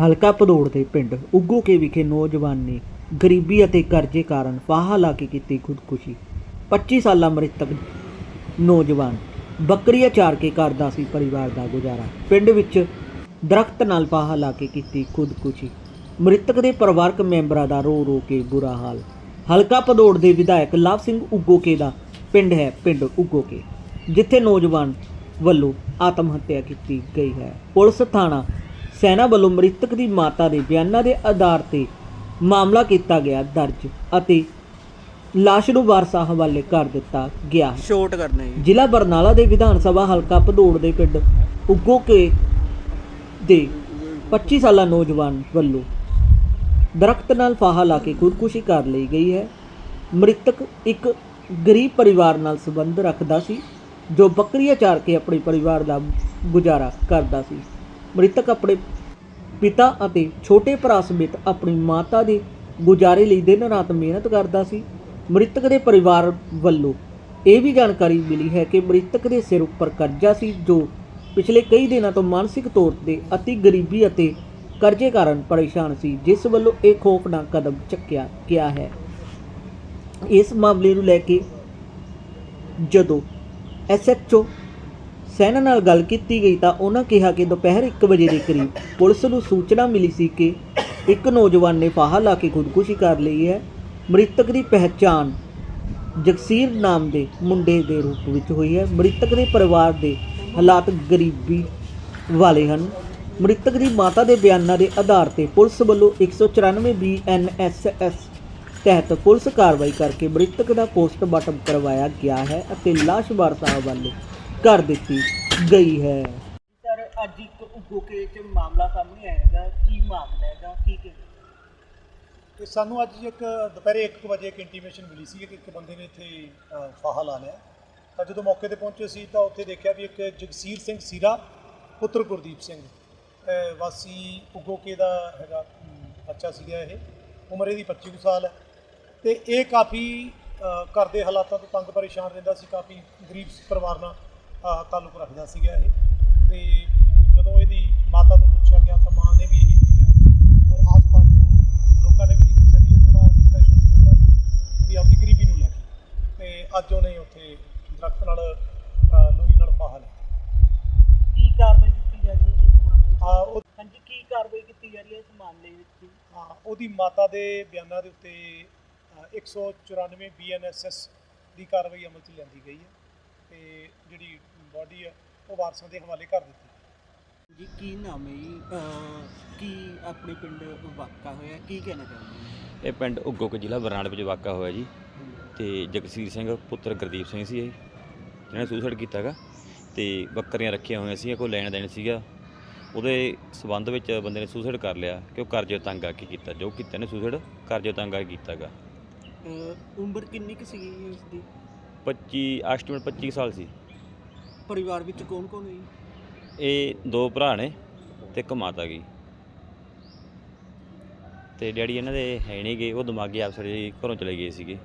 ਹਲਕਾ ਭਦੌੜ ਦੇ ਪਿੰਡ ਉੱਗੋਕੇ ਵਿਖੇ ਨੌਜਵਾਨ ਨੇ ਗਰੀਬੀ ਅਤੇ ਕਰਜ਼ੇ ਕਾਰਨ ਫਾਹਾ ਲਾ ਕੇ ਕੀਤੀ ਖੁਦਕੁਸ਼ੀ। 25 ਸਾਲਾ ਮ੍ਰਿਤਕ ਨੌਜਵਾਨ ਬੱਕਰੀਆਂ ਚਾਰ ਕੇ ਕਰਦਾ ਸੀ ਪਰਿਵਾਰ ਦਾ ਗੁਜ਼ਾਰਾ। ਪਿੰਡ ਵਿੱਚ ਦਰਖਤ ਨਾਲ ਫਾਹਾ ਲਾ ਕੇ ਕੀਤੀ ਖੁਦਕੁਸ਼ੀ। ਮ੍ਰਿਤਕ ਦੇ ਪਰਿਵਾਰਕ ਮੈਂਬਰਾਂ ਦਾ ਰੋ ਰੋ ਕੇ ਬੁਰਾ ਹਾਲ। ਹਲਕਾ ਭਦੌੜ ਦੇ ਵਿਧਾਇਕ ਲਵ ਸਿੰਘ ਉੱਗੋਕੇ ਦਾ ਪਿੰਡ ਹੈ ਪਿੰਡ ਉੱਗੋਕੇ ਜਿੱਥੇ ਨੌਜਵਾਨ ਵੱਲੋਂ ਆਤਮ ਹੱਤਿਆ ਕੀਤੀ ਗਈ ਹੈ। ਪੁਲਿਸ ਥਾਣਾ ਸੈਨਾ ਵੱਲੋਂ ਮ੍ਰਿਤਕ ਦੀ ਮਾਤਾ ਦੇ ਬਿਆਨਾਂ ਦੇ ਆਧਾਰ ਤੇ ਮਾਮਲਾ ਕੀਤਾ ਗਿਆ ਦਰਜ ਅਤੇ ਲਾਸ਼ ਨੂੰ ਵਾਰਸਾਂ ਹਵਾਲੇ ਕਰ ਦਿੱਤਾ ਗਿਆ। ਹੈ ਸ਼ੋਰਟ ਕਰਨਾ ਹੈ ਜ਼ਿਲ੍ਹਾ ਬਰਨਾਲਾ ਦੇ ਵਿਧਾਨ ਸਭਾ ਹਲਕਾ ਭਦੌੜ ਦੇ ਪਿੰਡ ਉੱਗੋਕੇ ਦੇ 25 ਸਾਲਾ ਨੌਜਵਾਨ ਵੱਲੋਂ ਦਰਖਤ ਨਾਲ ਫਾਹਾ ਲਾ ਕੇ ਖੁਦਕੁਸ਼ੀ ਕਰ ਲਈ ਗਈ ਹੈ। ਮ੍ਰਿਤਕ ਇੱਕ ਗਰੀਬ ਪਰਿਵਾਰ ਨਾਲ ਸੰਬੰਧ ਰੱਖਦਾ ਸੀ ਜੋ ਬੱਕਰੀਆਂ ਚਾਰ ਕੇ ਆਪਣੇ ਪਰਿਵਾਰ ਦਾ ਗੁਜ਼ਾਰਾ ਕਰਦਾ ਸੀ। ਮ੍ਰਿਤਕ ਆਪਣੇ ਪਿਤਾ ਅਤੇ ਛੋਟੇ ਭਰਾ ਸਮੇਤ ਆਪਣੀ ਮਾਤਾ ਦੇ ਗੁਜ਼ਾਰੇ ਲਈ ਦਿਨ ਰਾਤ ਮਿਹਨਤ ਕਰਦਾ ਸੀ। ਮ੍ਰਿਤਕ ਦੇ ਪਰਿਵਾਰ ਵੱਲੋਂ ਇਹ ਵੀ ਜਾਣਕਾਰੀ ਮਿਲੀ ਹੈ ਕਿ ਮ੍ਰਿਤਕ ਦੇ ਸਿਰ ਉੱਪਰ ਕਰਜ਼ਾ ਸੀ, ਜੋ ਪਿਛਲੇ ਕਈ ਦਿਨਾਂ ਤੋਂ ਮਾਨਸਿਕ ਤੌਰ ਤੇ ਅਤੀ ਗਰੀਬੀ ਅਤੇ ਕਰਜ਼ੇ ਕਾਰਨ ਪਰੇਸ਼ਾਨ ਸੀ, ਜਿਸ ਵੱਲੋਂ ਇਹ ਖੌਫਨਾਕ ਕਦਮ ਚੱਕਿਆ ਗਿਆ ਹੈ। ਇਸ ਮਾਮਲੇ ਨੂੰ ਲੈ ਕੇ ਜਦੋਂ ਐਸਐਚਓ ਸੈਨਾ ਨਾਲ ਗੱਲ ਕੀਤੀ ਗਈ ਤਾਂ ਉਹਨਾਂ ਕਿਹਾ ਕਿ ਦੁਪਹਿਰ 1 ਵਜੇ ਦੇ ਕਰੀਬ ਪੁਲਿਸ ਨੂੰ ਸੂਚਨਾ ਮਿਲੀ ਸੀ ਕਿ ਇੱਕ ਨੌਜਵਾਨ ਨੇ ਫਾਹਾ ਲਾ ਕੇ ਖੁਦਕੁਸ਼ੀ ਕਰ ਲਈ ਹੈ। ਮ੍ਰਿਤਕ ਦੀ ਪਹਿਚਾਣ ਜਗਸੀਰ ਨਾਮ ਦੇ ਮੁੰਡੇ ਦੇ ਰੂਪ ਵਿੱਚ ਹੋਈ ਹੈ। ਮ੍ਰਿਤਕ ਦੇ ਪਰਿਵਾਰ ਦੇ ਹਾਲਾਤ ਗਰੀਬੀ ਵਾਲੇ ਹਨ। ਮ੍ਰਿਤਕ ਦੀ ਮਾਤਾ ਦੇ ਬਿਆਨਾਂ ਦੇ ਆਧਾਰ ਤੇ ਪੁਲਿਸ ਵੱਲੋਂ 194 ਬੀਐਨਐਸਐਸ ਤਹਿਤ ਪੁਲਿਸ ਕਾਰਵਾਈ ਕਰਕੇ ਮ੍ਰਿਤਕ ਦਾ ਪੋਸਟਮਾਰਟਮ ਕਰਵਾਇਆ ਗਿਆ ਹੈ ਅਤੇ ਲਾਸ਼ ਵਾਰਸਾਂ ਹਵਾਲੇ ਕਰ ਦਿੱਤੀ ਗਈ ਹੈ। ਸਰ ਅੱਜ ਇੱਕ ਉਗੋਕੇ ਚ ਮਾਮਲਾ ਸਾਹਮਣੇ ਆਏਗਾ ਕੀ ਮਾਮਲਾ ਹੈਗਾ? ਕੀ ਤੇ ਸਾਨੂੰ ਅੱਜ ਇੱਕ ਦੁਪਹਿਰੇ 1 ਵਜੇ ਇੱਕ ਇੰਟੀਮੇਸ਼ਨ ਮਿਲੀ ਸੀ ਕਿ ਇੱਕ ਬੰਦੇ ਨੇ ਇੱਥੇ ਅ, ਫਾਹਾ ਲਾ ਲਿਆ। ਤਾਂ ਜਦੋਂ ਮੌਕੇ ਤੇ ਪਹੁੰਚੇ ਸੀ ਤਾਂ ਉੱਥੇ ਦੇਖਿਆ ਵੀ ਇੱਕ ਜਗਸੀਰ ਸਿੰਘ ਸੀਰਾ ਪੁੱਤਰ ਗੁਰਦੀਪ ਸਿੰਘ ਅ, ਵਾਸੀ ਉਗੋਕੇ ਦਾ ਹੈਗਾ ਅਮ, ਬੱਚਾ ਸੀਗਾ ਇਹ। ਉਮਰ ਇਹਦੀ 25 ਕੁ ਸਾਲ ਹੈ। ਤੇ ਇਹ ਕਾਫੀ ਅ, ਘਰ ਦੇ ਹਾਲਾਤਾਂ ਤੋਂ ਤੰਗ ਪਰੇਸ਼ਾਨ ਰਹਿੰਦਾ ਸੀ ਕਾਫੀ ਗਰੀਬ ਪਰਿਵਾਰ ਨਾਲ। ਤਾਲੁਕ ਰੱਖਦਾ ਸੀਗਾ ਇਹ। ਤੇ ਜਦੋਂ ਇਹਦੀ ਮਾਤਾ ਤੋਂ ਪੁੱਛਿਆ ਗਿਆ ਤਾਂ ਮਾਂ ਨੇ ਵੀ ਇਹੀ ਦੱਸਿਆ। ਔਰ ਆਸ-ਪਾਸ ਜੋ ਲੋਕਾਂ ਨੇ ਵੀ ਇਹੀ ਦੱਸਿਆ ਵੀ ਇਹ ਥੋੜਾ ਡਿਪਰੈਸ਼ਨ 'ਚ ਰਹਿੰਦਾ ਸੀ ਵੀ ਆਪਣੀ ਗਰੀਬੀ ਨੂੰ ਲੈ ਕੇ। ਤੇ ਅੱਜ ਉਹਨੇ ਉੱਥੇ ਦਰਖਤ ਨਾਲ ਲੋਈ ਨਾਲ ਫਾਹਾ ਲਿਆ। ਕੀ ਕਾਰਵਾਈ ਕੀਤੀ ਜਾ ਰਹੀ ਹੈ ਇਸ ਮਾਮਲੇ ਵਿੱਚ? ਆ ਉਹ ਹਾਂਜੀ ਕੀ ਕਾਰਵਾਈ ਕੀਤੀ ਜਾ ਰਹੀ ਹੈ ਇਸ ਮਾਮਲੇ ਵਿੱਚ ਹਾਂ, ਉਹਦੀ ਮਾਤਾ ਦੇ ਬਿਆਨਾਂ ਦੇ ਉੱਤੇ ਅ, 194 ਬੀਐਨਐਸਐਸ ਦੀ ਕਾਰਵਾਈ ਅਮਲ 'ਚ ਲਿਆਂਦੀ ਗਈ ਹੈ। ਤੇ ਜਿਹੜੀ ਬਾਡੀ ਹੈ ਉਹ ਵਾਰਸਾਂ ਦੇ ਹਵਾਲੇ ਕਰ ਦਿੱਤੀ। ਜੀ ਕੀ ਨਾਮ ਹੈ ਜੀ? ਅਹ ਕੀ ਆਪਣੇ ਪਿੰਡ ਵਾਕਾ ਹੋਇਆ? ਕੀ ਕਹਿਣਾ ਚਾਹੁੰਦੇ ਇਹ ਪਿੰਡ ਉਗੋਕ ਜ਼ਿਲ੍ਹਾ ਬਰਨਾਲਾ ਵਿੱਚ ਵਾਕਾ ਹੋਇਆ ਜੀ। ਤੇ ਜਗਸੀਰ ਸਿੰਘ ਪੁੱਤਰ ਗੁਰਦੀਪ ਸਿੰਘ ਸੀ ਇਹ ਜਿਹਨੇ ਸੁਸਾਈਡ ਕੀਤਾਗਾ। ਤੇ ਬੱਕਰੀਆਂ ਰੱਖੀਆਂ ਹੋਈਆਂ ਸੀ ਕੋਈ ਲੈਣ ਦੇਣ ਸੀਗਾ। ਉਹਦੇ ਸਬੰਧ ਵਿੱਚ ਬੰਦੇ ਨੇ ਸੁਸਾਈਡ ਕਰ ਲਿਆ ਕਿ ਉਹ ਕਰਜ਼ੇ ਤੰਗ ਆ ਕੇ ਕੀਤਾ। ਜੋ ਕੀਤਾ ਨੇ ਸੁਸਾਈਡ ਕਰਜ਼ੇ ਤੰਗ ਆ ਕੇ ਕੀਤਾਗਾ। ਅਹ ਉਮਰ ਕਿੰਨੀ ਕੁ ਸੀਗੀ ਜੀ ਉਸ ਦੀ 25 ਐਸਟੀਮੇਟ 25 ਸਾਲ ਸੀ। ਪਰਿਵਾਰ ਵਿੱਚ ਕੌਣ ਕੌਣ ਹੈ ਜੀ? ਇਹ ਦੋ ਭਰਾ ਨੇ ਤੇ ਇੱਕ ਮਾਤਾ ਗਈ। ਤੇ ਡੈਡੀ ਇਹਨਾਂ ਦੇ ਹੈ ਨਹੀਂ ਗਏ ਉਹ ਦਿਮਾਗੀ ਅਫਸਰ ਜੀ ਘਰੋਂ ਚਲੇ ਗਏ ਸੀਗੇ।